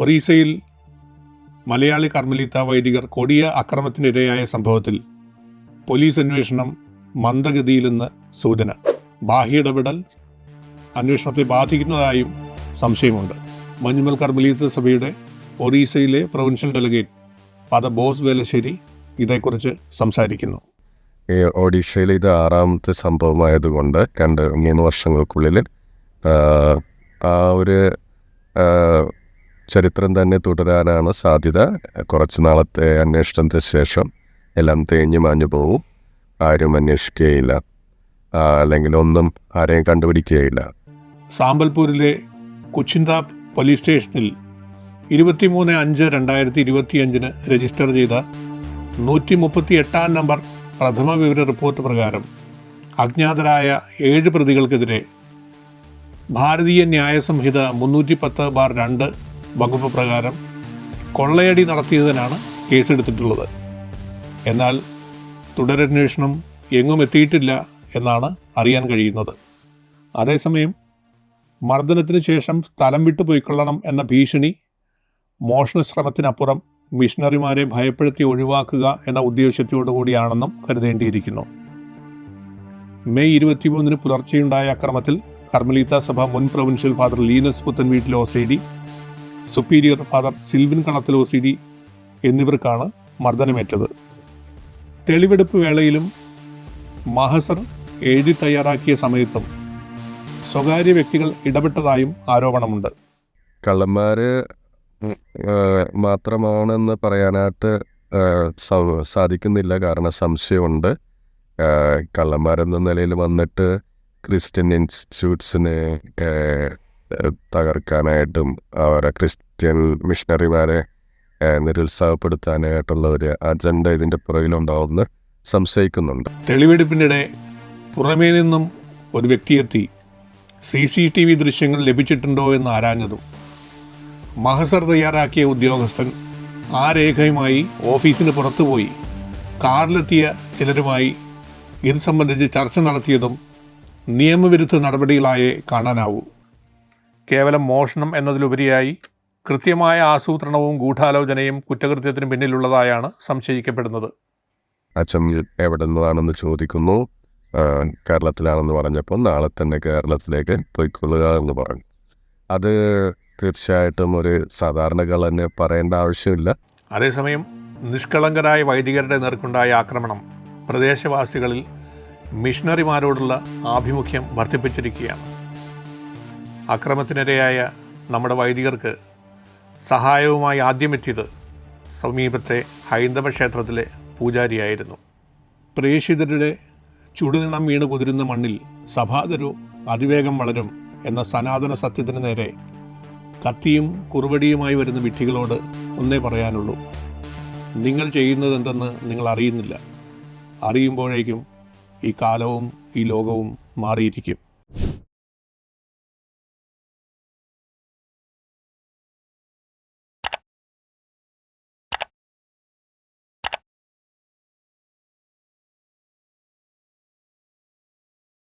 ഒറീസയിൽ മലയാളി കർമ്മലിത്ത വൈദികർ കൊടിയ അക്രമത്തിനിരയായ സംഭവത്തിൽ പോലീസ് അന്വേഷണം മന്ദഗതിയിലെന്ന് സൂചന. ബാഹ്യ ഇടപെടൽ അന്വേഷണത്തെ ബാധിക്കുന്നതായും സംശയമുണ്ട്. മഞ്ഞുമൽ കർമ്മലീത്ത സഭയുടെ ഒറീസയിലെ provincial delegate father Bose Velassery ഇതേക്കുറിച്ച് സംസാരിക്കുന്നു. ഒഡീഷയിൽ ഇത് ആറാമത്തെ സംഭവമായതുകൊണ്ട് രണ്ട് മൂന്ന് വർഷങ്ങൾക്കുള്ളിൽ ആ, ഒരു ചരിത്രം തന്നെ തുടരാനാണ് സാധ്യത. കുറച്ച് നാളത്തെ അന്വേഷണത്തിന് ശേഷം എല്ലാം തേഞ്ഞു മാഞ്ഞു പോവും. ആരും അന്വേഷിക്കുകയില്ല. അല്ലെങ്കിൽ ഒന്നും ആരെയും കണ്ടുപിടിക്കുകയില്ല. സാമ്പൽപൂരിലെ കുച്ചിന്ത പോലീസ് സ്റ്റേഷനിൽ ഇരുപത്തിമൂന്ന് അഞ്ച് രണ്ടായിരത്തി ഇരുപത്തിയഞ്ചിന് രജിസ്റ്റർ ചെയ്ത നൂറ്റി മുപ്പത്തി എട്ടാം നമ്പർ പ്രഥമ വിവര റിപ്പോർട്ട് പ്രകാരം അജ്ഞാതരായ ഏഴ് പ്രതികൾക്കെതിരെ ഭാരതീയ ന്യായ സംഹിത മുന്നൂറ്റി പത്ത് ബാർ രണ്ട് വകുപ്പ് പ്രകാരം കൊള്ളയടി നടത്തിയതിനാണ് കേസെടുത്തിട്ടുള്ളത്. എന്നാൽ തുടരന്വേഷണം എങ്ങും എത്തിയിട്ടില്ല എന്നാണ് അറിയാൻ കഴിയുന്നത്. അതേസമയം മർദ്ദനത്തിന് ശേഷം സ്ഥലം വിട്ടു പോയിക്കൊള്ളണം എന്ന ഭീഷണി മോഷണശ്രമത്തിനപ്പുറം മിഷണറിമാരെ ഭയപ്പെടുത്തി ഒഴിവാക്കുക എന്ന ഉദ്ദേശത്തോടുകൂടിയാണെന്നും കരുതേണ്ടിയിരിക്കുന്നു. മെയ് ഇരുപത്തിമൂന്നിന് പുലർച്ചെയുണ്ടായ അക്രമത്തിൽ കർമ്മലീത്ത സഭ മുൻ പ്രൊവിൻഷ്യൽ ഫാദർ ലീനസ് പുത്തൻ വീട്ടിൽ ഒ സുപ്പീരിയർ ഫാദർ സിൽവിൻ കളത്തിൽ ഒ സി ഡി എന്നിവർക്കാണ് മർദ്ദനമേറ്റത്. തെളിവെടുപ്പ് വേളയിലും മഹസർ എഴുതി തയ്യാറാക്കിയ സമയത്തും സ്വകാര്യ വ്യക്തികൾ ഇടപെട്ടതായും ആരോപണമുണ്ട്. കള്ളന്മാർ മാത്രമാണെന്ന് പറയാനായിട്ട് സാധിക്കുന്നില്ല. കാരണം സംശയമുണ്ട്. കള്ളന്മാരെന്ന നിലയിൽ വന്നിട്ട് ക്രിസ്ത്യൻ ഇൻസ്റ്റിറ്റ്യൂട്ട്സിനെ തകർക്കാനായിട്ടും അവരെ ക്രിസ്ത്യൻ മിഷണറിമാരെ നിരുത്സാഹപ്പെടുത്താനായിട്ടുള്ള ഒരു അജണ്ട ഇതിന്റെ പുറകിലുണ്ടാവുമെന്ന് സംശയിക്കുന്നുണ്ട്. തെളിവെടുപ്പിനിടെ പുറമേ നിന്നും ഒരു വ്യക്തിയെത്തി സി സി ടി വി ദൃശ്യങ്ങൾ ലഭിച്ചിട്ടുണ്ടോ എന്ന് ആരാഞ്ഞതും മഹസർ തയ്യാറാക്കിയ ഉദ്യോഗസ്ഥൻ ആ രേഖയുമായി ഓഫീസിന് പുറത്തുപോയി കാറിലെത്തിയ ചിലരുമായി ഇത് സംബന്ധിച്ച് ചർച്ച നടത്തിയതും നിയമവിരുദ്ധ നടപടികളായേ കാണാനാവൂ. കേവലം മോഷണം എന്നതിലുപരിയായി കൃത്യമായ ആസൂത്രണവും ഗൂഢാലോചനയും കുറ്റകൃത്യത്തിന് പിന്നിലുള്ളതായാണ് സംശയിക്കപ്പെടുന്നത്. അച്ഛൻ എവിടെ നിന്നാണെന്ന് ചോദിക്കുന്നു കേരളത്തിലാണെന്ന് പറഞ്ഞപ്പോൾ നാളെ തന്നെ കേരളത്തിലേക്ക് പോയിക്കൊള്ളുക എന്ന് പറഞ്ഞു. അത് തീർച്ചയായിട്ടും ഒരു സാധാരണ തന്നെ പറയേണ്ട ആവശ്യമില്ല. അതേസമയം നിഷ്കളങ്കരായ വൈദികരുടെ നേർക്കുണ്ടായ ആക്രമണം പ്രദേശവാസികളിൽ മിഷണറിമാരോടുള്ള ആഭിമുഖ്യം വർദ്ധിപ്പിച്ചിരിക്കുകയാണ്. അക്രമത്തിനിരയായ നമ്മുടെ വൈദികർക്ക് സഹായവുമായി ആദ്യമെത്തിയത് സമീപത്തെ ഹൈന്ദവ ക്ഷേത്രത്തിലെ പൂജാരിയായിരുന്നു. പ്രേഷിതരുടെ ചുടുനിണം വീണ് കുതിരുന്ന മണ്ണിൽ സഭാതരു അതിവേഗം വളരും എന്ന സനാതന സത്യത്തിന് നേരെ കത്തിയും കുറുവടിയുമായി വരുന്ന വിഡ്ഢികളോട് ഒന്നേ പറയാനുള്ളൂ. നിങ്ങൾ ചെയ്യുന്നത് എന്തെന്ന് നിങ്ങൾ അറിയുന്നില്ല. അറിയുമ്പോഴേക്കും ഈ കാലവും ഈ ലോകവും മാറിയിരിക്കും.